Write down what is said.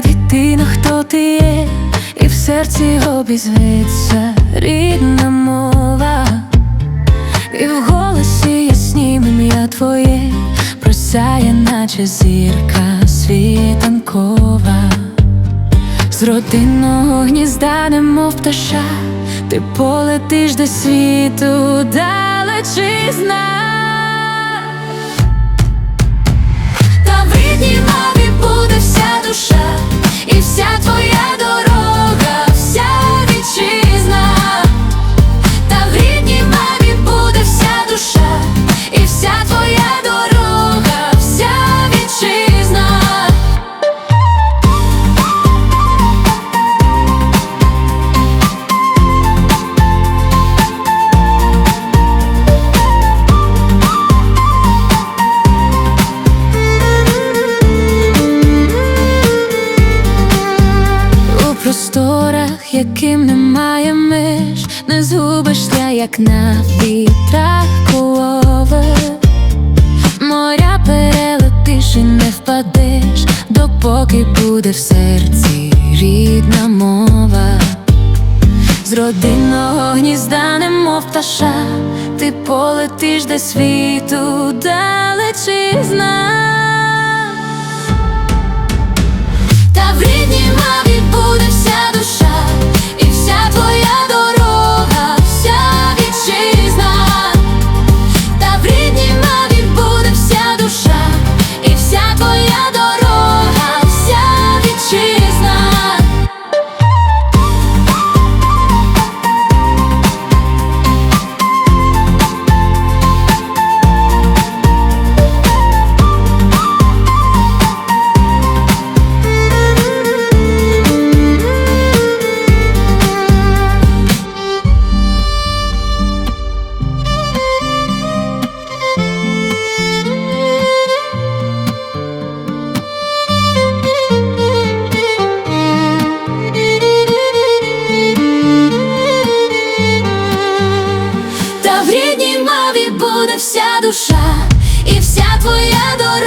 Дитина, хто ти є, і в серці обізветься рідна мова, і в голосі яснім ім'я твоє просяє, наче зірка світанкова, з родинного гнізда, немов пташа, ти полетиш до світу далечі знай просторах, яким немає меж, не згубишся, як на вітрах колове. Моря перелетиш і не впадеш, допоки буде в серці рідна мова. З родинного гнізда, немов пташа, ти полетиш де світу далечизна. рідній мові буде вся душа і вся твоя дорога.